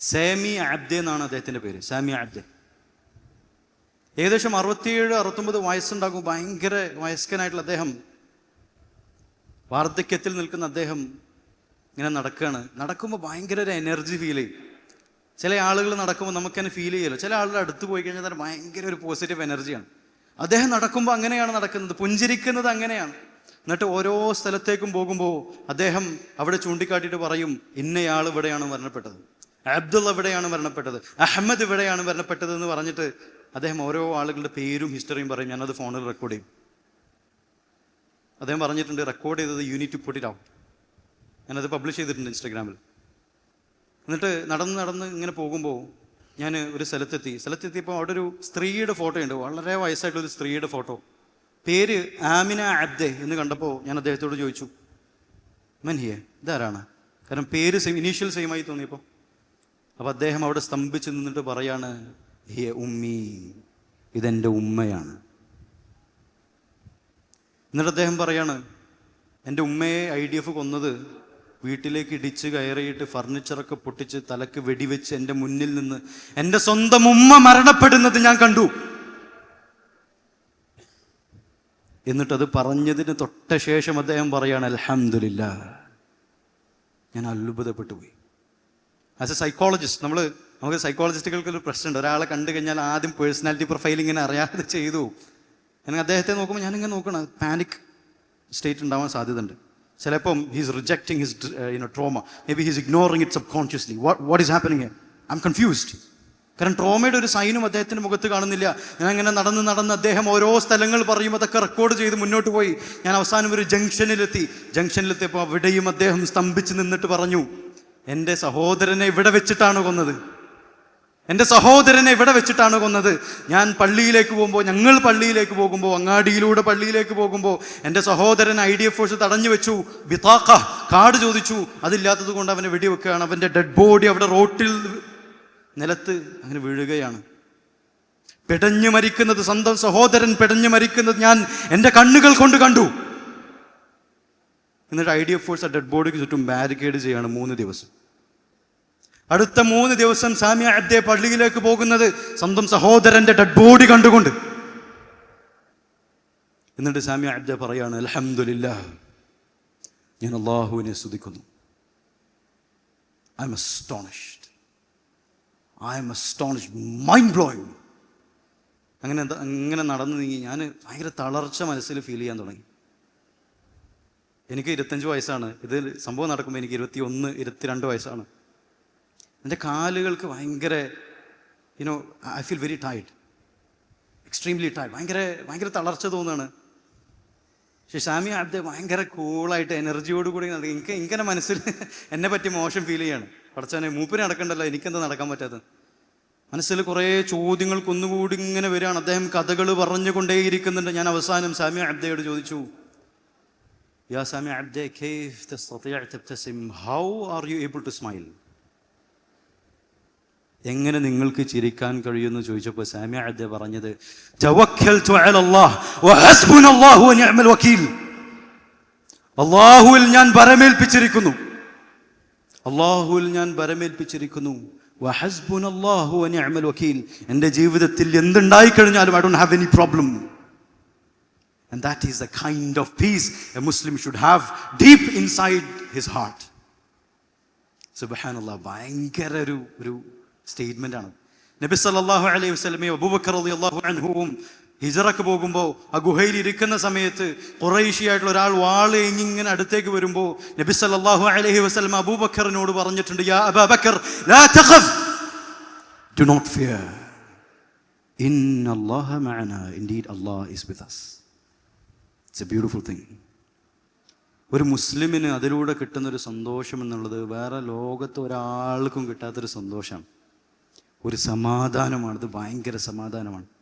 സാമി Abd എന്നാണ് അദ്ദേഹത്തിന്റെ പേര് സാമി അബ്ദെ. ഏകദേശം അറുപത്തിയേഴ് അറുപത്തൊമ്പത് വയസ്സുണ്ടാകും. ഭയങ്കര വയസ്കനായിട്ടുള്ള അദ്ദേഹം. വാർദ്ധക്യത്തിൽ നിൽക്കുന്ന അദ്ദേഹം ഇങ്ങനെ നടക്കുകയാണ്. നടക്കുമ്പോൾ ഭയങ്കര ഒരു എനർജി ഫീൽ ചെയ്യും ചില ആളുകൾ നടക്കുമ്പോൾ നമുക്കതിനെ ഫീൽ ചെയ്യല്ലോ. ചില ആളുടെ അടുത്ത് പോയി കഴിഞ്ഞാൽ തന്നെ ഭയങ്കര ഒരു പോസിറ്റീവ് എനർജിയാണ് അദ്ദേഹം നടക്കുമ്പോൾ അങ്ങനെയാണ് നടക്കുന്നത്. പുഞ്ചിരിക്കുന്നത് അങ്ങനെയാണ്. എന്നിട്ട് ഓരോ സ്ഥലത്തേക്കും പോകുമ്പോൾ അദ്ദേഹം അവിടെ ചൂണ്ടിക്കാട്ടിയിട്ട് പറയും ഇന്നയാൾ ഇവിടെയാണ് മരണപ്പെട്ടത്. അബ്ദുൾ എവിടെയാണ് മരണപ്പെട്ടത്? അഹമ്മദ് ഇവിടെയാണ് മരണപ്പെട്ടത് എന്ന് പറഞ്ഞിട്ട് അദ്ദേഹം ഓരോ ആളുകളുടെ പേരും ഹിസ്റ്ററിയും പറയും. ഞാനത് ഫോണിൽ റെക്കോർഡ് ചെയ്യും. അദ്ദേഹം പറഞ്ഞിട്ടുണ്ട് റെക്കോർഡ് ചെയ്തത് യൂണിറ്റ് പുട്ട് ഇറ്റ് ഔട്ട് ഞാനത് പബ്ലിഷ് ചെയ്തിട്ടുണ്ട് ഇൻസ്റ്റാഗ്രാമിൽ എന്നിട്ട് നടന്ന് നടന്ന് ഇങ്ങനെ പോകുമ്പോൾ ഞാൻ ഒരു സ്ഥലത്തെത്തി. സ്ഥലത്തെത്തിയപ്പോൾ അവിടെ ഒരു സ്ത്രീയുടെ ഫോട്ടോ ഉണ്ട്. വളരെ വയസ്സായിട്ടുള്ള ഒരു സ്ത്രീയുടെ ഫോട്ടോ പേര് ആമിന അബ്ദെ എന്ന് കണ്ടപ്പോൾ ഞാൻ അദ്ദേഹത്തോട് ചോദിച്ചു മൻഹിയെ ഇതാരാണ്? കാരണം പേര് സെയിം ഇനീഷ്യൽ ആയി തോന്നിയപ്പോൾ അപ്പോൾ അദ്ദേഹം അവിടെ സ്തംഭിച്ച് നിന്നിട്ട് പറയാണ് ഹിയ ഉമ്മി ഇതെന്റെ ഉമ്മയാണ്. എന്നിട്ട് അദ്ദേഹം പറയാണ് എന്റെ ഉമ്മയെ ഐ ഡി എഫ് കൊന്നത് വീട്ടിലേക്ക് ഇടിച്ച് കയറിയിട്ട് ഫർണിച്ചറൊക്കെ പൊട്ടിച്ച് തലക്ക് വെടിവെച്ച് എന്റെ മുന്നിൽ നിന്ന് എന്റെ സ്വന്തം ഉമ്മ മരണപ്പെടുന്നത് ഞാൻ കണ്ടു. എന്നിട്ടത് പറഞ്ഞതിന് തൊട്ട ശേഷം അദ്ദേഹം പറയാണ് അലഹമില്ല ഞാൻ അത്ഭുതപ്പെട്ടു പോയി. ആസ് എ സൈക്കോളജിസ്റ്റ് നമ്മൾ നമുക്ക് സൈക്കോളജിസ്റ്റുകൾക്ക് ഒരു പ്രശ്നമുണ്ട്. ഒരാളെ കണ്ടു കഴിഞ്ഞാൽ ആദ്യം പേഴ്സണാലിറ്റി പ്രൊഫൈൽ ഇങ്ങനെ അറിയാതെ ചെയ്തു എനിക്ക് അദ്ദേഹത്തെ നോക്കുമ്പോൾ ഞാനിങ്ങനെ നോക്കണം പാനിക് സ്റ്റേറ്റ് ഉണ്ടാവാൻ സാധ്യതയുണ്ട്. ചിലപ്പം he's rejecting his you know trauma maybe he's ignoring it subconsciously what is happening I am confused കാരണം ട്രോമയുടെ ഒരു സൈനും അദ്ദേഹത്തിന്റെ മുഖത്ത് കാണുന്നില്ല. ഞാൻ അങ്ങനെ നടന്ന് നടന്ന് അദ്ദേഹം ഓരോ സ്ഥലങ്ങൾ പറയും. അതൊക്കെ റെക്കോർഡ് ചെയ്ത് മുന്നോട്ട് പോയി. ഞാൻ അവസാനം ഒരു ജംഗ്ഷനിലെത്തി ജംഗ്ഷനിലെത്തിയപ്പോൾ അവിടെയും അദ്ദേഹം സ്തംഭിച്ച് നിന്നിട്ട് പറഞ്ഞു. എന്റെ സഹോദരനെ ഇവിടെ വെച്ചിട്ടാണ് കൊന്നത്? എന്റെ സഹോദരനെ ഇവിടെ വെച്ചിട്ടാണ് കൊന്നത്? ഞാൻ പള്ളിയിലേക്ക് പോകുമ്പോൾ ഞങ്ങൾ പള്ളിയിലേക്ക് പോകുമ്പോൾ അങ്ങാടിയിലൂടെ പള്ളിയിലേക്ക് പോകുമ്പോൾ എന്റെ സഹോദരൻ ഐ ഡി എഫ് ഫോഴ്സ് തടഞ്ഞു വെച്ചു. ബിതാക്ക കാർഡ് ചോദിച്ചു. അതില്ലാത്തത് കൊണ്ട് അവനെ വെടിവെക്കുകയാണ്. അവന്റെ ഡെഡ് ബോഡി അവിടെ റോട്ടിൽ നിലത്ത് അങ്ങനെ വീഴുകയാണ്. പെടഞ്ഞു മരിക്കുന്നത് സ്വന്തം സഹോദരൻ പെടഞ്ഞു മരിക്കുന്നത് ഞാൻ എന്റെ കണ്ണുകൾ കൊണ്ട് കണ്ടു. എന്നിട്ട് ഐ ഡി എഫ് ഫോഴ്സ് ആ ഡെഡ് ബോഡിക്ക് ചുറ്റും ബാരിക്കേഡ് ചെയ്യാണ് മൂന്ന് ദിവസം. അടുത്ത മൂന്ന് ദിവസം സാമിയ അബ്ദെ പള്ളിയിലേക്ക് പോകുന്നത് സ്വന്തം സഹോദരന്റെ ഡെഡ് ബോഡി കണ്ടുകൊണ്ട്. എന്നിട്ട് സാമിയ അബ്ദെ പറയാണ് അലഹമില്ല ഞാൻ അള്ളാഹുവിനെ സ്തുതിക്കുന്നു. I am astonished I am astonished mind blowing അങ്ങനെ അങ്ങനെ നടന്നു നീങ്ങി. ഞാൻ ഭയങ്കര തളർച്ച മനസ്സിൽ ഫീൽ ചെയ്യാൻ തുടങ്ങി. എനിക്ക് ഇരുപത്തഞ്ച് വയസ്സാണ്. ഇത് സംഭവം നടക്കുമ്പോൾ എനിക്ക് ഇരുപത്തി ഒന്ന് ഇരുപത്തിരണ്ട് വയസ്സാണ്. എന്റെ കാലുകൾക്ക് ഭയങ്കര you know I feel very tight extremely tight ഭയങ്കര ഭയങ്കര തളർച്ച തോന്നുകയാണ്. പക്ഷേ ഷാമി ആദ്യം ഭയങ്കര കൂളായിട്ട് എനർജിയോട് കൂടി എനിക്ക് ഇങ്ങനെ മനസ്സിൽ എന്നെ പറ്റി മോശം ഫീൽ ചെയ്യാണ്. പഠിച്ചവനെ മൂപ്പിനെ നടക്കണ്ടല്ലോ. എനിക്കെന്താ നടക്കാൻ പറ്റാത്തത്? മനസ്സിൽ കുറേ ചോദ്യങ്ങൾക്കൊന്നുകൂടി ഇങ്ങനെ വരികയാണ്. അദ്ദേഹം കഥകൾ പറഞ്ഞുകൊണ്ടേയിരിക്കുന്നുണ്ട്. ഞാൻ അവസാനം സാമി അബ്ദയോട് ചോദിച്ചു. യാ Sami Abde how are you able to smile എങ്ങനെ നിങ്ങൾക്ക് ചിരിക്കാൻ കഴിയുമെന്ന് ചോദിച്ചപ്പോൾ സാമിയ അദ്ദ പറഞ്ഞത്. അള്ളാഹുവിൽ ഞാൻ ഭരമേൽപ്പിച്ചിരിക്കുന്നു അള്ളാഹുവിൽ ഞാൻ ഭരമേൽപ്പിച്ചിരിക്കുന്നു വഹസ്ബുനല്ലാഹു വനിഅമൽ വക്കീൽ എന്റെ ജീവിതത്തിൽ എന്തുണ്ടായി കഴിഞ്ഞാലും I don't have any problem And that is the kind of peace a Muslim should have deep inside his heart. സുബഹാനുള്ള ഭയങ്കര സ്റ്റേറ്റ്മെന്റ് ആണ് നബി സല്ലാഹു അലൈഹി വസല്ലമയും അബൂബക്കർ അലി അള്ളാഹു അൻഹുവും ഹിജറക്ക് പോകുമ്പോൾ ആ ഗുഹയിൽ ഇരിക്കുന്ന സമയത്ത് കുറേശിയായിട്ടുള്ള ഒരാൾ വാൾ ഇങ്ങനെ അടുത്തേക്ക് വരുമ്പോൾ നബി സല്ലാഹു അലഹി വസ്ലം അബൂബക്കറിനോട് പറഞ്ഞിട്ടുണ്ട് യാ അബൂബക്കർ ലാ ഡു നോട്ട് ഫിയർ ഇൻ അല്ലാഹ മഅന indeed with us. It's a beautiful thing ഒരു മുസ്ലിമിന് അതിലൂടെ കിട്ടുന്ന ഒരു സന്തോഷം എന്നുള്ളത് വേറെ ലോകത്ത് ഒരാൾക്കും കിട്ടാത്തൊരു സന്തോഷമാണ്. ഒരു സമാധാനമാണ് ഇത് ഭയങ്കര സമാധാനമാണ്.